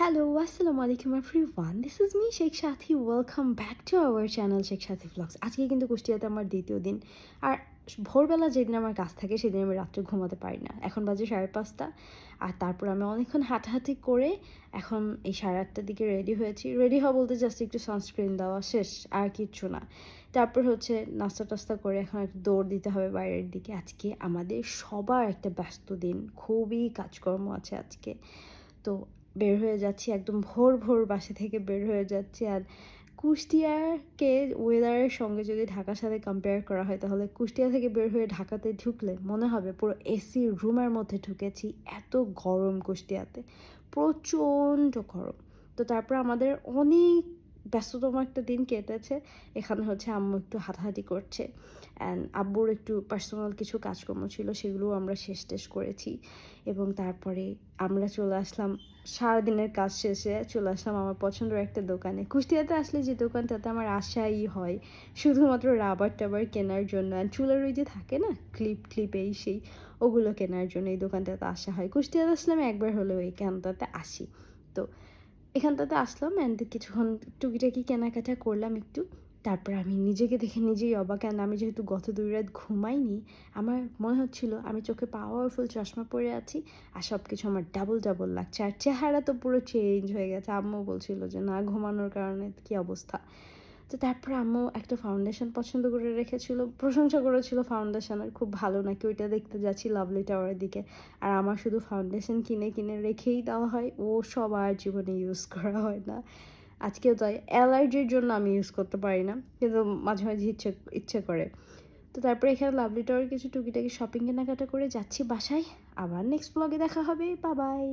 Hello আসসালামু আলাইকুম everyone this is me Sheikh Sathi welcome back to our channel Sheikh Sathi blogs আজকে কিন্তু কুষ্টিয়াতে আমার দ্বিতীয় দিন। আর ভোরবেলা যেদিন আমার কাজ থাকে, সেদিন আমি রাত্রে ঘুমাতে পারি না। এখন বাজে সাড়ে পাঁচটা। আর তারপর আমি অনেকক্ষণ হাঁটাহাঁটি করে এখন এই সাড়ে আটটার দিকে রেডি হয়েছি। রেডি হওয়া বলতে জাস্ট একটু সানস্ক্রিন দেওয়া, শেষ, আর কিচ্ছু না। তারপর হচ্ছে নাস্তা টাস্তা করে এখন একটু দৌড় দিতে হবে বাইরের দিকে। আজকে আমাদের সবার একটা ব্যস্ত দিন। খুবই কাজকর্ম আছে আজকে। তো বের হয়ে যাচ্ছি, একদম ভোর ভোর বাসা থেকে বের হয়ে যাচ্ছি। আর কুষ্টিয়াকে ওয়েদারের সঙ্গে যদি ঢাকার সাথে কম্পেয়ার করা হয়, তাহলে কুষ্টিয়া থেকে বের হয়ে ঢাকাতে ঢুকলে মনে হবে পুরো এসি রুমের মধ্যে ঢুকেছি, এত গরম কুষ্টিয়াতে, প্রচণ্ড গরম। তো তারপর আমাদের অনেক ব্যস্ততম একটা দিন কেটেছে। এখানে হচ্ছে আম্মু একটু হাঁটাহাঁটি করছে। অ্যান্ড আব্বুর একটু পার্সোনাল কিছু কাজকর্ম ছিল, সেগুলোও আমরা শেষ টেস করেছি। এবং তারপরে আমরা চলে আসলাম, সারাদিনের কাজ শেষে চলে আসলাম আমার পছন্দের একটা দোকানে। কুষ্টিয়াতে আসলে যে দোকানটাতে আমার আশাই হয়, শুধুমাত্র রাবার টাবার কেনার জন্য। আর চুলের ওই যে থাকে না ক্লিপ ক্লিপ এই সেই, ওগুলো কেনার জন্য এই দোকানটাতে আসা হয়। কুষ্টিয়াতে আসলে আমি একবার হলেও এই কেনটাতে আসি। তো এখানটাতে আসলাম অ্যান্ড কিছুক্ষণ টুকিটাকি কেনাকাটা করলাম একটু। তারপর আমি নিজেকে দেখে নিজেই অবাক অ্যান্ড আমি যেহেতু গত দুই রাত ঘুমাইনি, আমার মনে হচ্ছিল আমি চোখে পাওয়ারফুল চশমা পরে আছি আর সব কিছু আমার ডাবল ডাবল লাগছে। আর চেহারা তো পুরো চেঞ্জ হয়ে গেছে। আম্মু বলছিল যে, না, ঘুমানোর কারণে কি অবস্থা? তো তারপর আম্মু একটা ফাউন্ডেশন পছন্দ করে রেখেছিল, প্রশংসা করেছিল ফাউন্ডেশনের খুব ভালো নাকি ওইটা দেখতে যাচ্ছি লাভলি টাওয়ারের দিকে। আর আমার শুধু ফাউন্ডেশন কিনে কিনে রেখেই দেওয়া হয়, ও সবার জীবনে ইউজ করা হয় না। আজকেও তাই অ্যালার্জির জন্য আমি ইউজ করতে পারি না, কিন্তু মাঝে মাঝে ইচ্ছে ইচ্ছে করে। তো তারপরে এখানে লাভলি টাওয়ার কিছু টুকিটাকি শপিং কেনাকাটা করে যাচ্ছি বাসায়। আবার নেক্সট ব্লগে দেখা হবে বাবাই